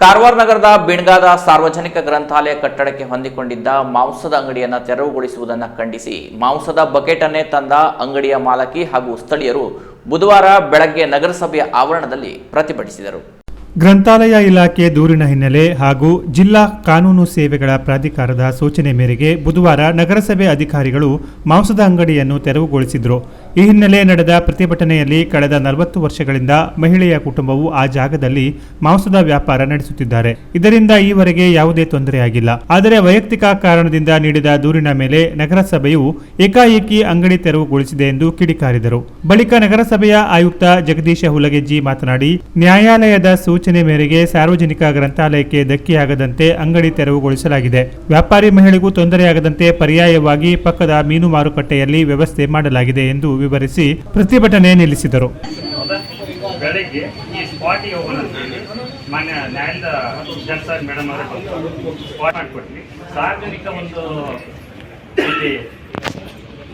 ಕಾರವಾರ ನಗರದ ಬಿಣ್ಗಾದ ಸಾರ್ವಜನಿಕ ಗ್ರಂಥಾಲಯ ಕಟ್ಟಡಕ್ಕೆ ಹೊಂದಿಕೊಂಡಿದ್ದ ಮಾಂಸದ ಅಂಗಡಿಯನ್ನು ತೆರವುಗೊಳಿಸುವುದನ್ನು ಖಂಡಿಸಿ ಮಾಂಸದ ಬಕೆಟನ್ನೇ ತಂದ ಅಂಗಡಿಯ ಮಾಲಕಿ ಹಾಗೂ ಸ್ಥಳೀಯರು ಬುಧವಾರ ಬೆಳಗ್ಗೆ ನಗರಸಭೆಯ ಆವರಣದಲ್ಲಿ ಪ್ರತಿಭಟಿಸಿದರು. ಗ್ರಂಥಾಲಯ ಇಲಾಖೆ ದೂರಿನ ಹಿನ್ನೆಲೆ ಹಾಗೂ ಜಿಲ್ಲಾ ಕಾನೂನು ಸೇವೆಗಳ ಪ್ರಾಧಿಕಾರದ ಸೂಚನೆ ಮೇರೆಗೆ ಬುಧವಾರ ನಗರಸಭೆ ಅಧಿಕಾರಿಗಳು ಮಾಂಸದ ಅಂಗಡಿಯನ್ನು ತೆರವುಗೊಳಿಸಿದ್ರು. ಈ ಹಿನ್ನೆಲೆ ನಡೆದ ಪ್ರತಿಭಟನೆಯಲ್ಲಿ ಕಳೆದ ನಲವತ್ತು ವರ್ಷಗಳಿಂದ ಮಹಿಳೆಯ ಕುಟುಂಬವು ಆ ಜಾಗದಲ್ಲಿ ಮಾಂಸದ ವ್ಯಾಪಾರ ನಡೆಸುತ್ತಿದ್ದಾರೆ. ಇದರಿಂದ ಈವರೆಗೆ ಯಾವುದೇ ತೊಂದರೆಯಾಗಿಲ್ಲ ಆದರೆ ವೈಯಕ್ತಿಕ ಕಾರಣದಿಂದ ನೀಡಿದ ದೂರಿನ ಮೇಲೆ ನಗರಸಭೆಯು ಏಕಾಏಕಿ ಅಂಗಡಿ ತೆರವುಗೊಳಿಸಿದೆ ಎಂದು ಕಿಡಿಕಾರಿದರು. ಬಳಿಕ ನಗರಸಭೆಯ ಆಯುಕ್ತ ಜಗದೀಶ ಹುಲಗೆಜ್ಜಿ ಮಾತನಾಡಿ, ನ್ಯಾಯಾಲಯದ ಸೂಚನೆ ಮೇರೆಗೆ ಸಾರ್ವಜನಿಕ ಗ್ರಂಥಾಲಯಕ್ಕೆ ಧಕ್ಕೆಯಾಗದಂತೆ ಅಂಗಡಿ ತೆರವುಗೊಳಿಸಲಾಗಿದೆ. ವ್ಯಾಪಾರಿ ಮಹಿಳೆಗೂ ತೊಂದರೆಯಾಗದಂತೆ ಪರ್ಯಾಯವಾಗಿ ಪಕ್ಕದ ಮೀನು ಮಾರುಕಟ್ಟೆಯಲ್ಲಿ ವ್ಯವಸ್ಥೆ ಮಾಡಲಾಗಿದೆ ಎಂದು ವಿವರಿಸಿ ಪ್ರತಿಭಟನೆ ನಿಲ್ಲಿಸಿದರು. ಹೌದಾ? ಬೆಳಿಗ್ಗೆ ಈ ಸ್ಪಾಟಿಗೆ ಹೋಗೋಣ ಅಂತ ಹೇಳಿ ಮಾನ್ಯ ನ್ಯಾಯದ ಜಡ್ಜ್ ಸರ್ ಮೇಡಮ್ ಅವರೇ ಸ್ಪಾಟ್ ಮಾಡಿಕೊಟ್ವಿ. ಸಾರ್ವಜನಿಕ ಒಂದು ಇಲ್ಲಿ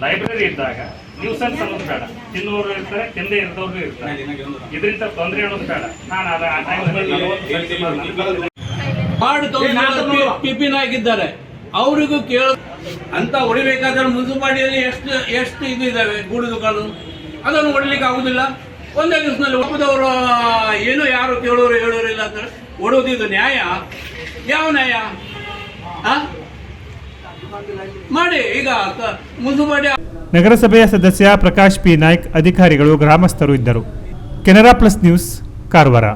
ಲೈಬ್ರರಿ ಇದ್ದಾಗ ನ್ಯೂಸನ್ಸ್ ಅನ್ನೋದು ಬೇಡ. ತಿನ್ನೋರು ಇರ್ತಾರೆ ತಿಂದೇ ಇರ್ತವ್ರು ಇರ್ತಾರೆ. ಇದರಿಂದ ತೊಂದರೆ ಅನ್ನೋದು ಬೇಡ. ನಾನು ಅದ ಆ ಟೈಮಲ್ಲಿ ಪಿಪಿನಾಗಿದ್ದಾರೆ ಆಗಿದ್ದಾರೆ ಅವರಿಗೂ ಕೇಳ ಅಂತ ಹೊಡಿಬೇಕಾದ್ರೆ ಮುನ್ಸಿಪಾಲಿಟಿಯಲ್ಲಿ ಎಷ್ಟು ಎಷ್ಟು ಇದು ಇದಾವೆ ಗೂಡು ದುಕಾನು? ಅದನ್ನು ಹೊಡಿಲಿಕ್ಕೆ ಆಗುದಿಲ್ಲ. ಒಂದೇ ದಿವಸದಲ್ಲಿ ಒಪ್ಪದವರು ಏನು ಯಾರು ಕೇಳೋರು ಹೇಳೋರು ಇಲ್ಲ ಅಂತ ಹೊಡೋದು ನ್ಯಾಯ? ಯಾವ ನ್ಯಾಯ? ಮಾಡಿ, ಈಗ ಮುನ್ಸಿಪಾಲಿಟಿ ನಗರಸಭೆಯ ಸದಸ್ಯ ಪ್ರಕಾಶ್ ಪಿ. ನಾಯ್ಕ್, ಅಧಿಕಾರಿಗಳು, ಗ್ರಾಮಸ್ಥರು ಇದ್ದರು. Canara plus news, Karwar.